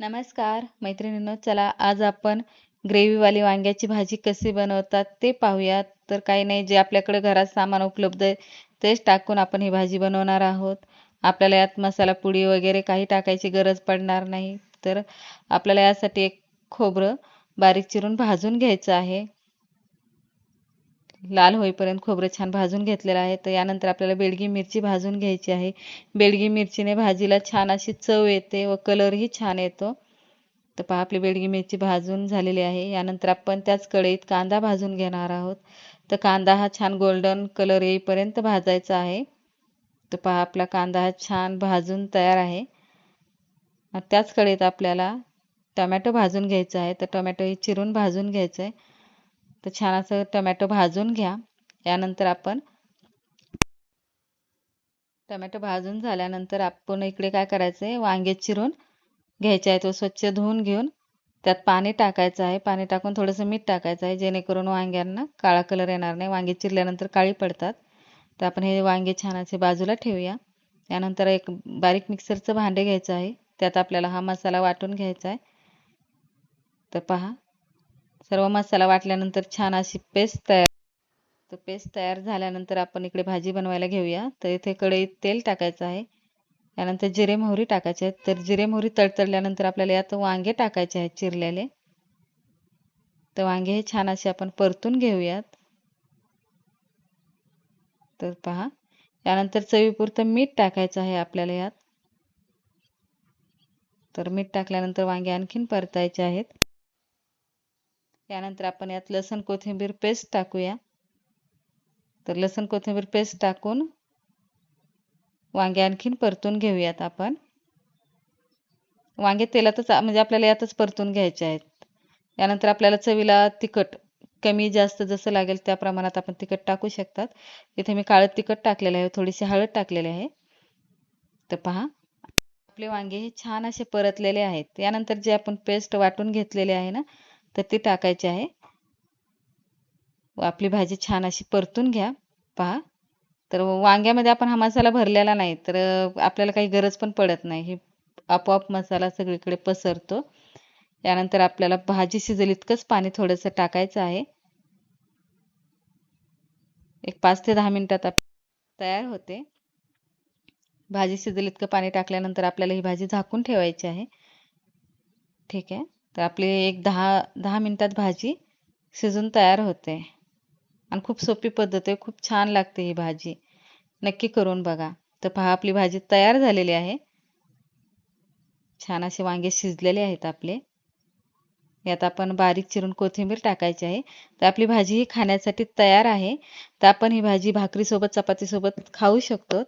नमस्कार मैत्रिणींनो चला आज आपण ग्रेव्हीवाली वांग्याची भाजी कशी बनवतात ते पाहूयात. तर काही नाही जे आपल्याकडे घरात सामान उपलब्ध आहे तेच टाकून आपण ही भाजी बनवणार आहोत. आपल्याला यात मसाला पुडी वगैरे काही टाकायची गरज पडणार नाही. तर आपल्याला यासाठी एक खोबरं बारीक चिरून भाजून घ्यायचं आहे. लाल होईपर्यंत खोबरं छान भाजून घेतलेलं आहे. तर यानंतर आपल्याला बेडगी मिरची भाजून घ्यायची आहे. बेडगी मिरचीने भाजीला छान अशी चव येते व कलरही छान येतो. तर पहा आपली बेडगी मिरची भाजून झालेली आहे. यानंतर आपण त्याच कढईत कांदा भाजून घेणार आहोत. तर कांदा हा छान गोल्डन कलर येईपर्यंत भाजायचा आहे. तर पहा आपला कांदा हा छान भाजून तयार आहे. त्याच कढईत आपल्याला टोमॅटो भाजून घ्यायचा आहे. तर टोमॅटो ही चिरून भाजून घ्यायचं आहे. तर छान असं टमॅटो भाजून घ्या. यानंतर आपण टमॅटो भाजून झाल्यानंतर आपण इकडे काय करायचं आहे वांगे चिरून घ्यायचे आहे तो स्वच्छ धुवून घेऊन त्यात पाणी टाकायचं आहे. पाणी टाकून थोडंसं मीठ टाकायचं आहे. जेणेकरून वांग्यांना काळा कलर येणार नाही. वांगे चिरल्यानंतर काळी पडतात. तर आपण हे वांगे छान असे बाजूला ठेवूया. त्यानंतर एक बारीक मिक्सरचं भांडे घ्यायचं आहे. त्यात आपल्याला हा मसाला वाटून घ्यायचा आहे. तर पहा सर्व मसाला वाटल्यानंतर छान अशी पेस्ट तयार तर पेस्ट तयार झाल्यानंतर आपण इकडे भाजी बनवायला घेऊया. तर इथे कढईत तेल टाकायचं आहे. त्यानंतर जिरे मोहरी टाकायचे आहेत. तर जिरे मोहरी तडतडल्यानंतर आपल्याला यात वांगे टाकायचे आहेत चिरलेले. तर वांगे हे छान असे आपण परतून घेऊयात. तर पहा. त्यानंतर चवीपुरतं मीठ टाकायचं आहे आपल्याला यात. तर मीठ टाकल्यानंतर वांगे आणखीन परतायचे आहेत. यानंतर आपण यात लसण कोथिंबीर पेस्ट टाकूया. तर लसण कोथिंबीर पेस्ट टाकून वांगे आणखीन परतून घेऊयात आपण. वांगे तेलातच म्हणजे आपल्याला यातच परतून घ्यायचे आहेत. यानंतर आपल्याला चवीला तिखट कमी जास्त जसं लागेल त्या प्रमाणात आपण तिखट टाकू शकतात. इथे मी काळं तिखट टाकलेलं आहे थोडीशी हळद टाकलेली आहे. तर पहा आपले वांगे हे छान असे परतलेले आहेत. यानंतर जे आपण पेस्ट वाटून घेतलेले आहे ना तर ते टाकायचे आहे. व आपली भाजी छान अशी परतून घ्या. पहा. तर वांग्यामध्ये आपण हा मसाला भरलेला नाही तर आपल्याला काही गरज पण पडत नाही. हे आपोआप मसाला सगळीकडे पसरतो. यानंतर आपल्याला भाजी शिजेल इतकंच पाणी थोडंसं टाकायचं आहे. एक पाच ते दहा मिनिटात तयार होते. भाजी शिजेल इतकं पाणी टाकल्यानंतर आपल्याला ही भाजी झाकून ठेवायची आहे. ठीक आहे. तर आपली एक दहा दहा मिनटात भाजी शिजून तयार होते. आणि खूप सोपी पद्धत आहे खूप छान लागते ही भाजी. नक्की करून बघा. तर पहा आपली भाजी तयार झालेली आहे. छान असे वांगे शिजलेले आहेत आपले. यात आपण बारीक चिरून कोथिंबीर टाकायची आहे. तर आपली भाजी ही खाण्यासाठी तयार आहे. तर आपण ही भाजी भाकरीसोबत चपातीसोबत खाऊ शकतो.